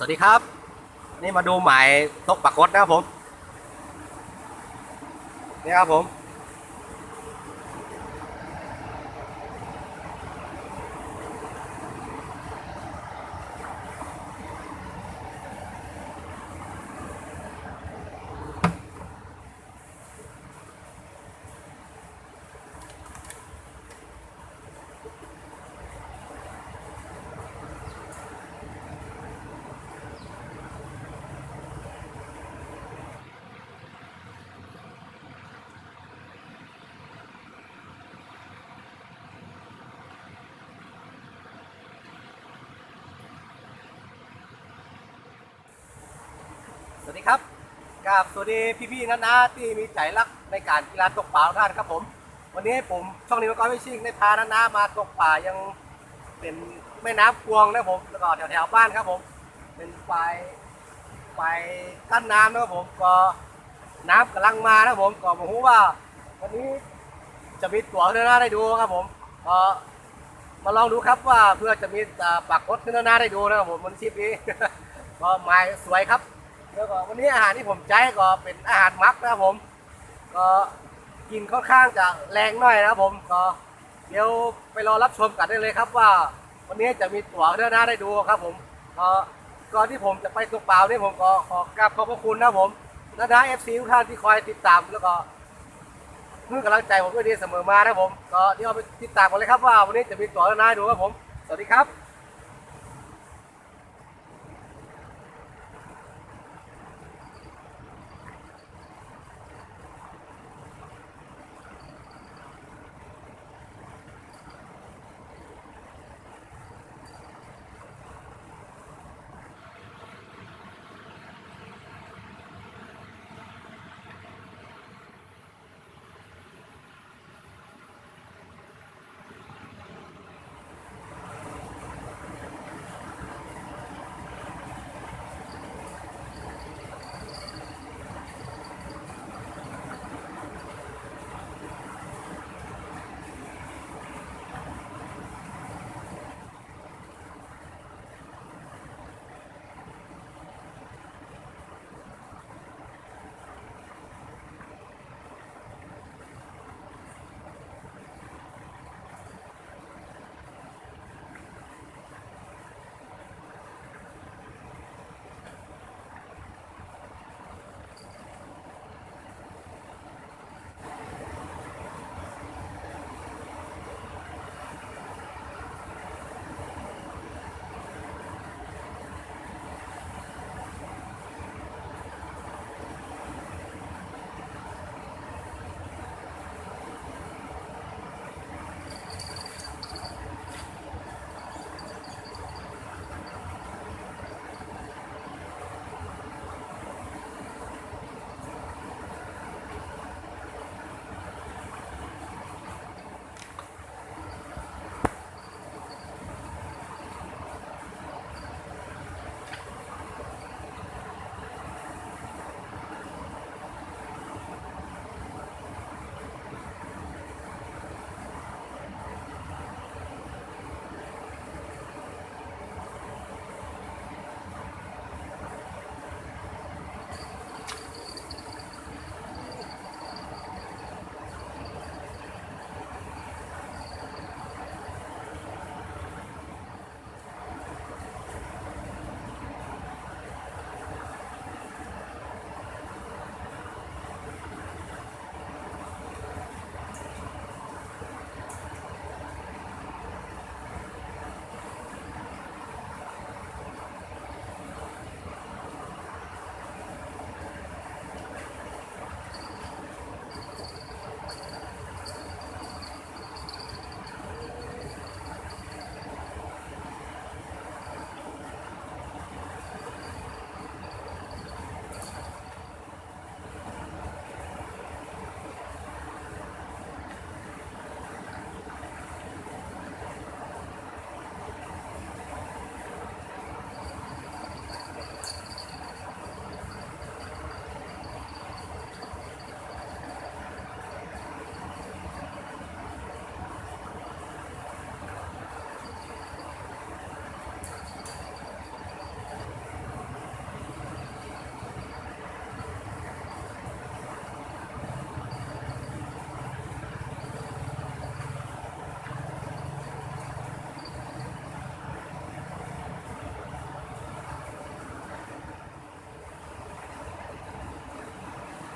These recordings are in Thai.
สวัสดีครับ นี่มาดูหมายตกปากดนะครับผม นี่ครับผม วัสดีครับกราบสวัสดีพี่ๆนะนะที่มีใจรักในการกีฬาตกปลาท่านครับผม วันนี้ผมช่องนี้มาก้อยไม่ชิงได้พานะนะมาตกปลายังเป็นแม่น้ำพวงนะผมแล้วก็แถวๆบ้านครับผม เป็นไฟไฟกั้นน้ำนะครับผมก็น้ำกำลังมานะผมก็ผมรู้ว่า วันนี้จะมีตั๋วเดินหน้าได้ดูครับผมก็มาลองดูครับว่าเพื่อจะมีปากกดเดินหน้าได้ดูนะครับผมบนชิปนี้ก็หมายสวยครับ แล้วก็วันนี้อาหารที่ผมใช้ก็เป็นอาหารมักนะครับผม ก็กินค่อนข้างจะแรงหน่อยนะครับผมก็เดี๋ยวไปรอรับชมกันได้เลยครับว่า วันนี้จะมีตั๋วเดินหน้าได้ดูครับผมก็ก่อนที่ผมจะไปตกเปล่านี่ผมก็ขอกราบขอบพระคุณนะครับผมนะนะเอฟซีทุกท่านที่คอยติดตามแล้วก็เพื่อกำลังใจผมด้วยดีเสมอมานะครับผม ก็เดี๋ยวไปติดตามกันเลยครับว่าวันนี้จะมีตั๋วเดินหน้าให้ดูครับผม สวัสดีครับ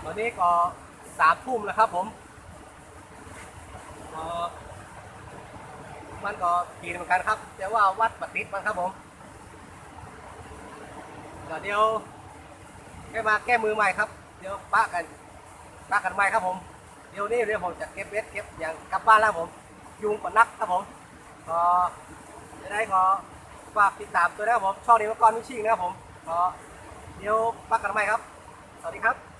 ตอนนี้ก็สามทุ่มแล้วครับผมมันก็กินเหมือนกันครับ แต่ว่าวัดปฏิษมันครับผมเดี๋ยวแก้มาแก้มือใหม่ครับ เดี๋ยวป้ากันป้ากันใหม่ครับผม เดี๋ยวนี้เดี๋ยวผมจะเก็บเวทเก็บอย่างกลับบ้านแล้วผม ยุงกว่านักครับผมก็จะได้ขอฝากติดตามตัวนะครับผมช่องนี้มาก่อนมิชิงนะครับผมก็เดี๋ยวป้ากันใหม่ครับ สวัสดีครับ